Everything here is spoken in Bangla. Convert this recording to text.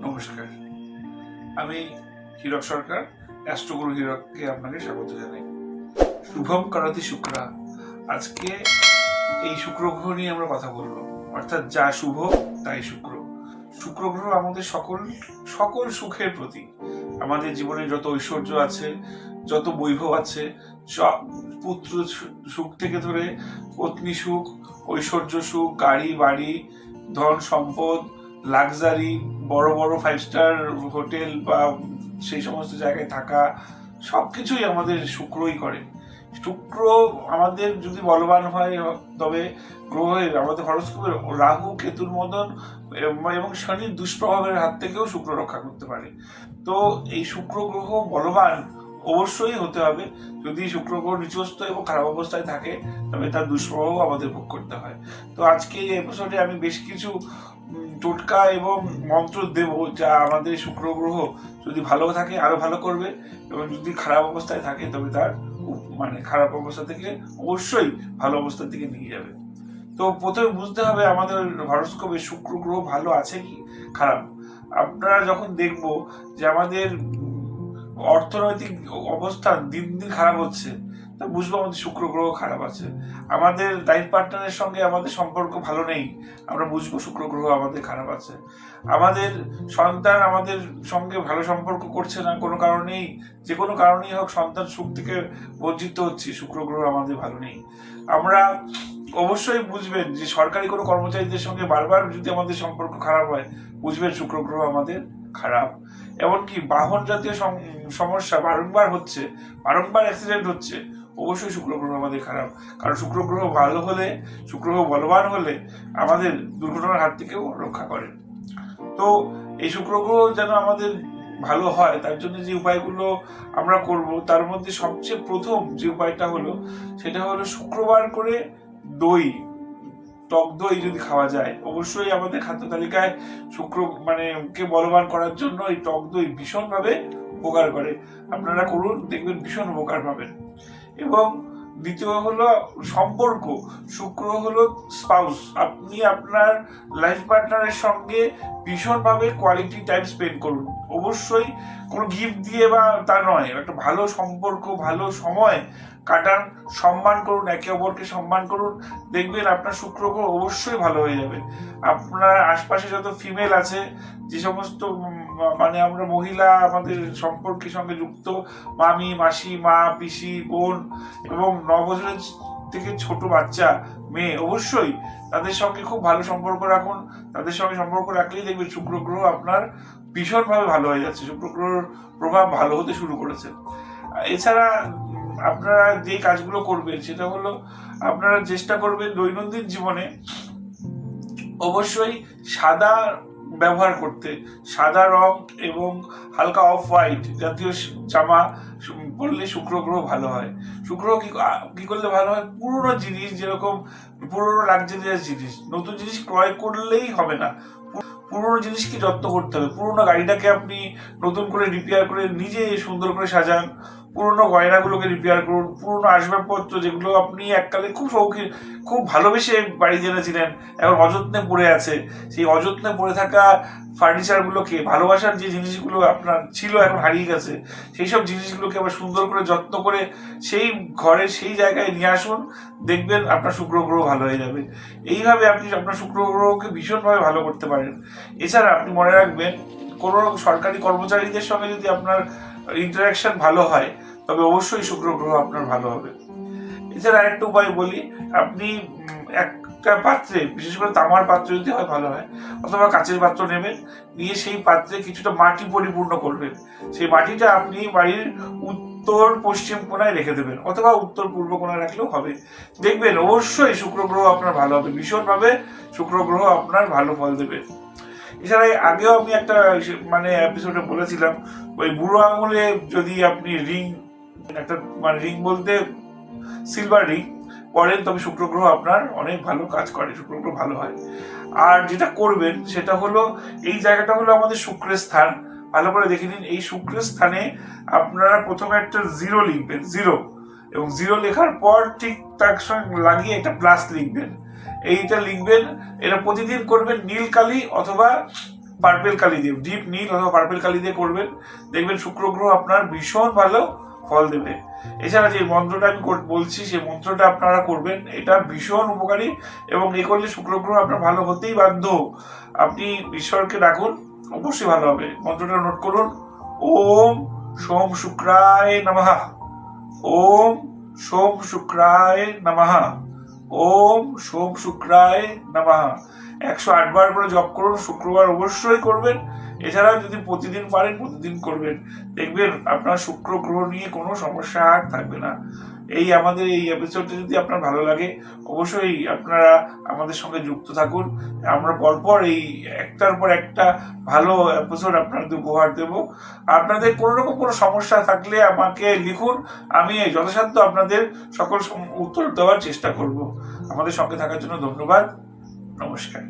নমস্কার। আমি হীরক সরকার, অ্যাস্ট্রোগুরু হীরককে আপনাকে স্বাগত জানাই। শুভম করতি শুক্রা। আজকে এই শুক্র গ্রহ নিয়ে আমরা কথা বলব। অর্থাৎ যা শুভ, তাই শুক্র। শুক্র গ্রহ আমাদের সকল সকল সুখের প্রতীক। আমাদের জীবনে যত ঐশ্বর্য আছে, যত বৈভব আছে পুত্র সুখ থেকে ধরে পত্নী সুখ, ঐশ্বর্য সুখ, গাড়ি, বাড়ি, ধন, সম্পদ লাক্সারি বড় বড় ফাইভ স্টার হোটেল বা সেই সমস্ত জায়গায় থাকা সব কিছুই আমাদের শুক্রই করে। শুক্র আমাদের যদি বলবান হয়, তবে গ্রহের, আমাদের হরস্কোপের রাহু, কেতুর মতন এবং- শনির দুষ্প্রভাবের হাত থেকেও শুক্র রক্ষা করতে পারে। তো এই শুক্র গ্রহ বলবান অবশ্যই হতে হবে। যদি শুক্র গ্রহ নিচস্ত এবং খারাপ অবস্থায় থাকে, তবে তার দুষ্প্রভাব আমাদের ভোগ করতে হয়। তো আজকে এই এপিসোডে আমি বেশ কিছু টোটকা এবং মন্ত্র দেব যা আমাদের শুক্র গ্রহ যদি ভালো থাকে, আরও ভালো করবে এবং যদি খারাপ অবস্থায় থাকে, তবে তার মানে খারাপ অবস্থা থেকে অবশ্যই ভালো অবস্থার দিকে নিয়ে যাবে। তো প্রথমে বুঝতে হবে আমাদের হরস্কোপে শুক্র গ্রহ ভালো আছে কি? খারাপ। আপনারা যখন দেখব যে আমাদের অর্থনৈতিক অবস্থা দিন দিন খারাপ হচ্ছে। তা বুঝব আমাদের শুক্র গ্রহ খারাপ আছে। আমাদের লাইফ পার্টনারের সঙ্গে আমাদের সম্পর্ক ভালো নেই। আমরা বুঝব শুক্র গ্রহ আমাদের খারাপ আছে। আমাদের সন্তান আমাদের সঙ্গে ভালো সম্পর্ক করছে না কোনো কারণেই। যে কোনো কারণেই হোক সন্তান সুখ থেকে বঞ্চিত হচ্ছি, শুক্র গ্রহ আমাদের ভালো নেই। আমরা অবশ্যই বুঝবেন যে সরকারি কোনো কর্মচারীদের সঙ্গে বারবার যদি আমাদের সম্পর্ক খারাপ হয়, বুঝবেন শুক্র গ্রহ আমাদের খারাপ। এমনকি বাহন জাতীয় সম- সমস্যা বারংবার হচ্ছে, বারংবার অ্যাক্সিডেন্ট হচ্ছে, অবশ্যই শুক্র গ্রহ আমাদের খারাপ। কারণ শুক্র গ্রহ ভালো হলে শুক্র গ্রহ বলবান হলে আমাদের দুর্ঘটনার হাত থেকেও রক্ষা করে। তো এই শুক্র গ্রহ যেন আমাদের ভালো হয়, তার জন্য যে উপায়গুলো আমরা করব, তার মধ্যে সবচেয়ে প্রথম যে উপায়টা হলো, সেটা হলো শুক্রবার করে দই। টক দই যদি খাওয়া যায়, অবশ্যই আমাদের খাদ্য তালিকায় শুক্র মানে কে বলবান করার জন্য এই টক দই ভীষণভাবে উপকার করে। আপনারা করুন, দেখবেন ভীষণ উপকার পাবেন। এবং দ্বিতীয় হলো সম্পর্ক, শুক্র হলো স্পাউস আপনি আপনার লাইফ পার্টনারের সঙ্গে ভীষণভাবে কোয়ালিটি টাইম স্পেন্ড করুন। অবশ্যই কোনো গিফট দিয়ে বা তা নয়, একটা ভালো সম্পর্ক, ভালো সময় কাটান, সম্মান করুন, একে অপরকে সম্মান করুন। দেখবেন আপনার শুক্র অবশ্যই ভালো হয়ে যাবে। আপনার আশপাশে যত ফিমেল আছে, যে সমস্ত মানে আমরা মহিলা, আমাদের সম্পর্কের সঙ্গে যুক্ত। মামি, মাসি, মা, পিসি, বোন এবং ন বছরের থেকে ছোট বাচ্চা, মেয়ে। অবশ্যই তাদের সঙ্গে খুব ভালো সম্পর্ক রাখুন। তাদের সঙ্গে সম্পর্ক রাখলেই দেখবেন শুক্র গ্রহ আপনার ভীষণভাবে ভালো হয়ে যাচ্ছে। শুক্র গ্রহর প্রভাব ভালো হতে শুরু করেছে। এছাড়া আপনারা যে কাজগুলো করবেন, সেটা হলো আপনারা চেষ্টা করবেন দৈনন্দিন জীবনে অবশ্যই সাদা ব্যবহার করতে। সাদা রং এবং হালকা অফ হোয়াইট জাতীয় জামা পরলে শুক্র গ্রহ ভালো হয়। শুক্র কি করলে ভালো হয়? পুরনো জিনিস যেরকম পুরনো লাক্সারিয়াস জিনিস। নতুন জিনিস ক্রয় করলেই হবে না। পুরনো জিনিসকে যত্ন করতে হবে। পুরনো গাড়িটাকে আপনি নতুন করে রিপেয়ার করে নিজে সুন্দর করে সাজান। পুরনো গয়নাগুলোকে রিপেয়ার করুন, পুরনো আসবাবপত্র যেগুলো আপনি এককালে খুব শৌখিন, খুব ভালোবেসে বাড়ি জেনেছিলেন, এখন অযত্নে পড়ে আছে। সেই অযত্নে পড়ে থাকা ফার্নিচারগুলোকে ভালোবাসার যে জিনিসগুলো আপনার ছিল এখন হারিয়ে গেছে, সেই সব জিনিসগুলোকে আবার সুন্দর করে যত্ন করে সেই ঘরে সেই জায়গায় নিয়ে আসুন, দেখবেন আপনার শুক্র গ্রহ ভালো হয়ে যাবে। এইভাবে আপনি আপনার শুক্র গ্রহকে ভীষণভাবে ভালো করতে পারেন। এছাড়া আপনি মনে রাখবেন, কোনো সরকারি কর্মচারীদের সঙ্গে যদি আপনার ইন্টারাকশন ভালো হয়, তবে অবশ্যই শুক্র গ্রহ আপনার ভালো হবে। এছাড়া আরেকটা উপায় বলি, আপনি একটা পাত্রে, বিশেষ করে তামার পাত্র যদি হয়, ভালো হয়। অথবা কাচের পাত্র নেবেন, নিয়ে সেই পাত্রে কিছুটা মাটি পরিপূর্ণ করবেন। সেই মাটিটা আপনি বাড়ির উত্তর পশ্চিম কোণায় রেখে দেবেন, অথবা উত্তর পূর্ব কোণায় রাখলেও হবে। দেখবেন, অবশ্যই শুক্র গ্রহ আপনার ভালো হবে। ভীষণভাবে শুক্র গ্রহ আপনার ভালো ফল দেবে। এছাড়া আগেও আমি একটা মানে এপিসোডে বলেছিলাম, ওই বুড়ো আঙুলে যদি আপনি রিং একটা মানে রিং বলতে সিলভার রিং পরেন, তবে শুক্র গ্রহ আপনার অনেক ভালো কাজ করে শুক্র গ্রহ ভালো হয়। আর যেটা করবেন, সেটা হলো এই জায়গাটা হলো আমাদের শুক্রের স্থান। ভালো করে দেখে নিন, এই শুক্রের স্থানে আপনারা প্রথমে একটা জিরো লিখবেন জিরো এবং জিরো লেখার পর ঠিক তার সঙ্গে লাগিয়ে একটা প্লাস লিখবেন। এইটা লিখবেন, এটা প্রতিদিন করবেন নীল কালি অথবা পার্পেল কালি দিয়ে ডিপ নীল অথবা পার্পেল কালি দিয়ে করবেন। দেখবেন শুক্র গ্রহ আপনার ভীষণ ভালো ফল দেবে। এছাড়া যে মন্ত্রটা আমি বলছি সেই মন্ত্রটা আপনারা করবেন, এটা ভীষণ উপকারী এবং এ করলে শুক্র গ্রহ আপনার ভালো হতেই বাধ্য। আপনি ঈশ্বরকে ডাকুন, অবশ্যই ভালো হবে। মন্ত্রটা নোট করুন। ওম সোম শুক্রায় নমঃ। ওম সোম শুক্রায় নমঃ। ওম সোম শুক্রায় নমঃ। একশো আটবার করে জপ করুন, শুক্রবার অবশ্যই করবেন। এছাড়া যদি প্রতিদিন পারেন, প্রতিদিন করবেন। দেখবেন আপনার শুক্র গ্রহ নিয়ে কোনো সমস্যা আর থাকবে না। এই আমাদের এই এপিসোডটা যদি আপনার ভালো লাগে, অবশ্যই আপনারা আমাদের সঙ্গে যুক্ত থাকুন। আমরা পরপর এই একটার পর একটা ভালো এপিসোড আপনাদের উপহার দেব। আপনাদের কোনো রকম কোনো সমস্যা থাকলে আমাকে লিখুন, আমি যথাসাধ্য আপনাদের সকল উত্তর দেওয়ার চেষ্টা করব। আমাদের সঙ্গে থাকার জন্য ধন্যবাদ। নমস্কার।